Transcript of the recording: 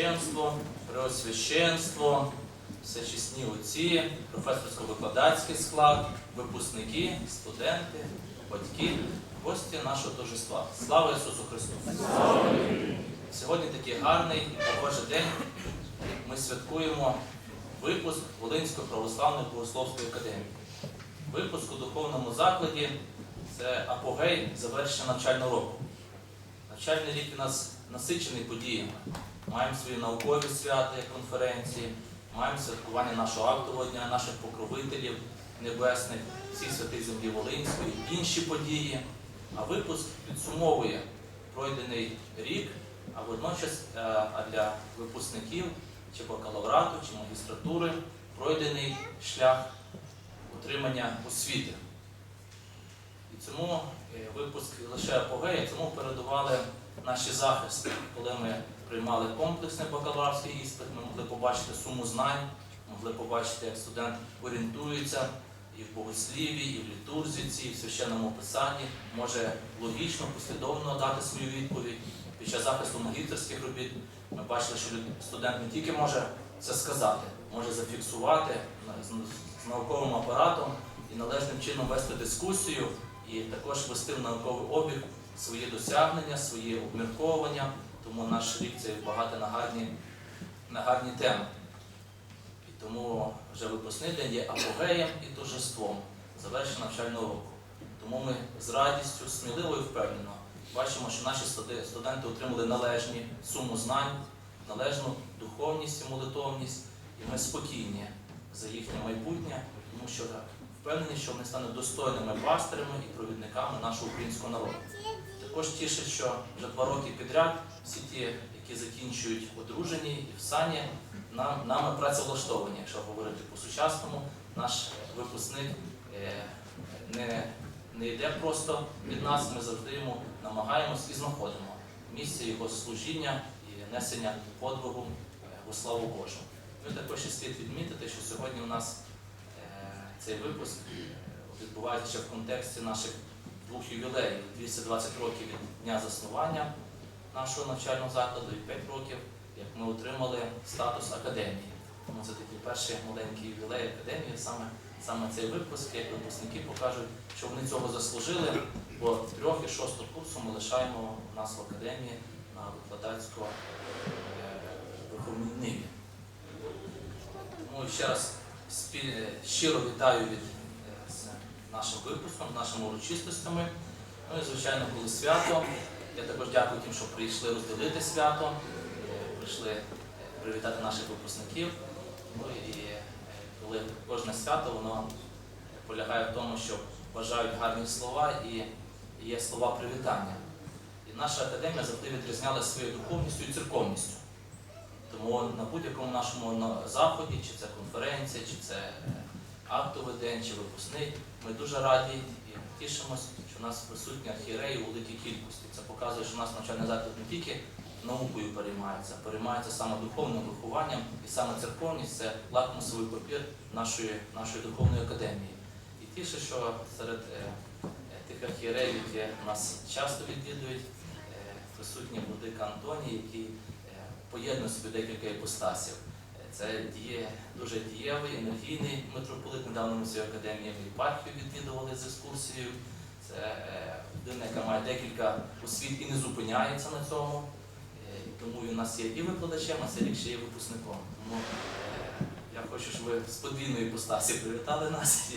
Священство, Преосвященство, всечесні отці, професорсько-викладацький склад, випускники, студенти, батьки, гості нашого торжества. Слава Ісусу Христу! Сьогодні такий гарний і погожий день. Ми святкуємо випуск Волинської православної богословської академії. Випуск у духовному закладі це апогей завершення навчального року. Навчальний рік у нас насичений подіями. Маємо свої наукові свята, конференції, маємо святкування нашого актового дня, наших покровителів небесних, всіх святих землі Волинської, інші події. А випуск підсумовує пройдений рік, а водночас е, для випускників чи бакалаврату, чи магістратури пройдений шлях отримання освіти. І цьому е, випуск лише апогея, цьому передували наші захисти. Коли ми приймали комплексний бакалаврський іспит, ми могли побачити суму знань, могли побачити, як студент орієнтується і в богосліві, і в літурзиці, і в священному писанні, може логічно, послідовно дати свою відповідь. Під час захисту магістерських робіт ми бачили, що студент не тільки може це сказати, може зафіксувати з науковим апаратом і належним чином вести дискусію, і також вести в науковий обіг свої досягнення, свої обмірковування. Тому наш рік це багато на гарні, на гарні теми. І тому вже випускний день є апогеєм і торжеством завершення навчального року. Тому ми з радістю, сміливо і впевнено бачимо, що наші студенти отримали належні суму знань, належну духовність і молитовність, і ми спокійні за їхнє майбутнє, тому що впевнені, що вони стануть достойними пастирями і провідниками нашого українського народу. Також тішить, що вже два роки підряд всі ті, які закінчують одружені і в сані, нам, нами працевлаштовані, якщо говорити по-сучасному, наш випускник е, не, не йде просто від нас, ми завжди йому намагаємось і знаходимо місце його служіння і несення подвигу е, у славу Божу. Ну також і слід відмітити, що сьогодні у нас е, цей випуск відбувається ще в контексті наших двох ювілеїв 220 років від дня заснування нашого навчального закладу і 5 років, як ми отримали статус академії. Тому це такий перший маленький ювілей академії, саме, саме цей випуск, як випускники покажуть, що вони цього заслужили, бо трьох і шостого курсу ми лишаємо нас в академії на викладацько виховній ниві. Тому ще раз е, щиро вітаю від е, нашим випуском, нашими урочистостями. Ну і звичайно, коли свято. Я також дякую тим, що прийшли розділити свято, е, прийшли е, привітати наших випускників. Ну і е, коли кожне свято воно полягає в тому, що бажають гарні слова і є слова привітання. І наша академія завжди відрізнялася своєю духовністю і церковністю. Тому на будь-якому нашому заході, чи це конференція, чи це чи випускний, ми дуже раді і тішимось, що в нас присутні архієреї у великій кількості. Це показує, що у нас навчальний заклад не тільки наукою переймається, переймається саме духовним вихованням, і саме церковність це лакмусовий папір нашої, нашої духовної академії. І тіше, що серед е, е, тих архієреїв, які нас часто відвідують, е, присутній владика Антоній, який е, поєднує собі декілька іпостасів. Це діє дуже дієвий, енергійний митрополит. Недавно ми цієї академії в єпархію відвідували з екскурсією. Це е, людина, яка має декілька освіт і не зупиняється на цьому. Е, Тому у нас є і викладачем, а рік ще є випускником. Тому е, я хочу, щоб ви з подвійної іпостасі привітали нас.